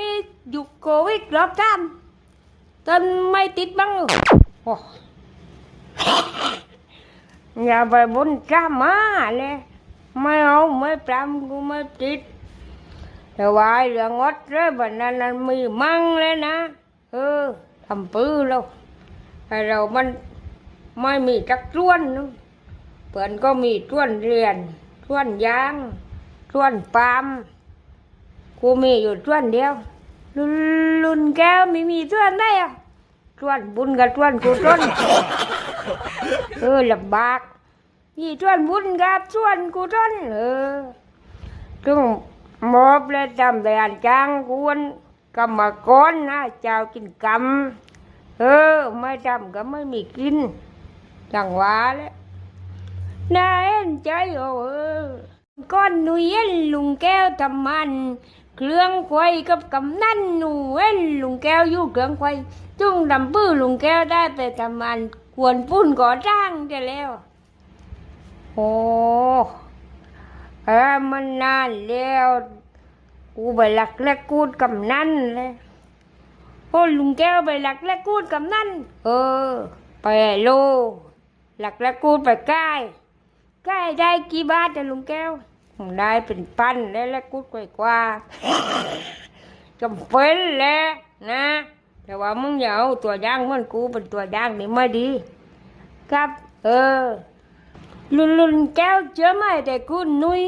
นี้อยู่โควิดรอบท่านตอนไม่ติดบ้างโอ้อย่าไปบนจ้ามาเลยไม่เอาไม่ปรำกูไม่ติดแต่ว่าไอ้เรื่องงดเลยแบบนั้นนั้นมีมั่งเลยนะ เออทำปื้อเราไอเรามันไม่มีจักจ้วนนึงเปิ่นก็มีจ้วนเรียนจ้วนยางจ้วนปาม กูมีอยู่จ้วนเดียว ลุนลุนแก้วไม่มีจ้วนได้อะจ้วนบุญกับจ้วนกุศลเออลำบากนี่จ้วนบุญกับจ้วนกุศลเออจึงมอบและจำแต่อันจ้างกวนกรรมกรนะเจ้ากินกรรมเออ ไม่จำก็ไม่มีกินจังหวะแล้วน่าเอ็นใจโอ้เออก้อนหนุยเอ็นลุงแก้วทำมัน เครื่องไฟกับกำนันหนูเอ็นลุงแก้วอยู่เครื่องไฟจุ้งดำปื้อลุงแก้วได้ไปทำมันควรปุ้นก่อจ้างจะแล้ว โอ้เออมันนานแล้วกูไปหลักและกูดกำนันเลยโอ้ลุงแก้วไปหลักและกูดกับนั่น เออ ไปโล หลักและกูดไปใกล้ใกล้ได้กี่บาทจะลุงแก้ว ได้เป็นพันได้และกูดกว่ากว่าจำเป็นแหละนะ แต่ว่ามึงอย่าเอาตัวย่างมันกูเป็นตัวย่างนี่ไม่ดี ครับ เออ ลุนลุนแก้วเจอไหมแต่กูนุย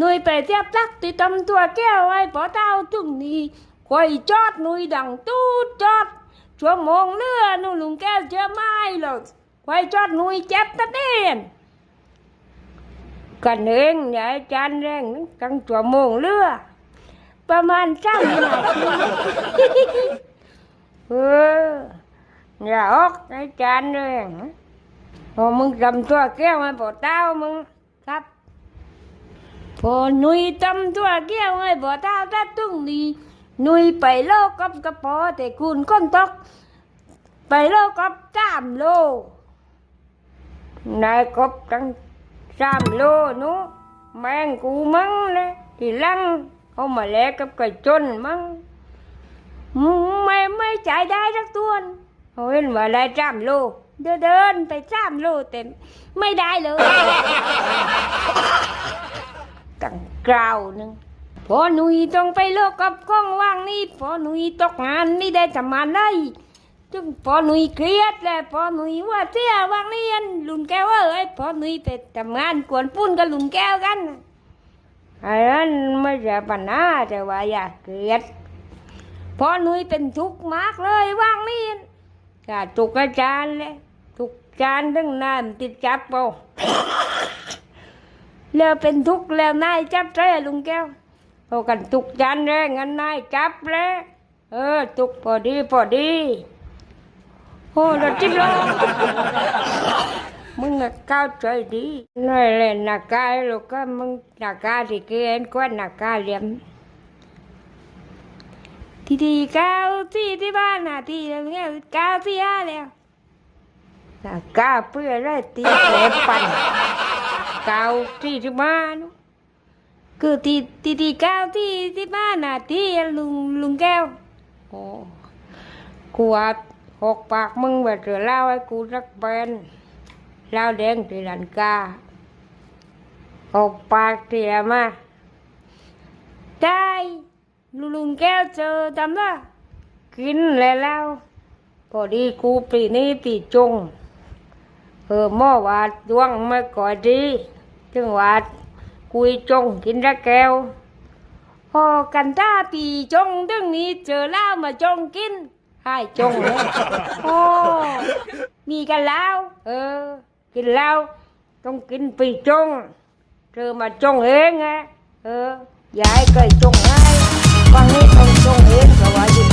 นุยไปเทียบตักติดตำตัวแก้วไว้พอเต้าตึงนี้คอยจอดนุยดังตูดจอดชั่วโมงเรือนู่ลุงแก้วเจอไหมหรอกคอยจอดนุยเจ็บตะเด่น กันเองอย่าให้จานแรงตั้งชั่วโมงเรือประมาณสามนาทีเอออย่าออกให้จานแรงพอมึงทำตัวแก้วมาพอเต้ามึงครับพอหนุยทำตัวแก้วให้พอเต้าถ้าตุ้งดีหนุยไปโลกกับกระป๋อแต่คุณก้นตก ไปโลกกับสามโลนายกบตั้ง สามโลหนูแมงกูมั้งเลยทีหลังเอามาแลกกับไก่จนมั้งไม่ไม่จ่ายได้สักตัวน่ะเอาเห็นว่าได้สามโลเดินเดินไปสามโลเต็มไม่ได้เลยตั้งกราวหนึ่งพอหนุยต้องไปโลกกับกล้องว่างนี่พอหนุยตกงานนี่ได้ทำงานได้ จึงพอหนุยเครียดเลยพอหนุยว่าเสียวางนี่อันลุนแก้วเอ้ยพอหนุยไปทำงานกวนปุ้นกับลุนแก้วกันอ้นั้นไม่ใช่ปัญหาแต่ว่าอย่าเกลียดพอหนุยเป็นทุกข์มากเลยว่างนี่อันก็ทุกอาจารย์เลยทุกจานทั้งน้ำติดจับเอาแล้วเป็นทุกข์แล้วนายจับใจลุงแก้วเอากันทุกจานแรงกันนายจับแล้วเออทุกพอดีพอดี โอ้เราจิ้มแล้วมึงอะก้าวใจดีนั่นแหละหน้ากายลูกก็มึงหน้ากาที่เกณฑ์กว่าหน้ากาเหลี่ยมทีทีเก้า หกปากมึงแบบเสือเล่าให้กูรักเป็นเล่าแดงตีลันกาหกปากเสียมาได้ลุงแก้วเจอจำละกินแล้วเล่าพอดีกูปีนี้ปีจงเออหม้อวาดดวงไม่ก่อดีจึงวาดกุยจงกินระแก้วพอกันตาปีจงตึงนี้เจอเล้ามาจงกิน ให้จงเลยโอ้มีกันแล้ว เออ กินแล้ว ต้องกินปีจงเธอมาจงเองไงเอออย่าให้เคยจงให้ฟังนี้ต้องจงเองก็ว่าอยู่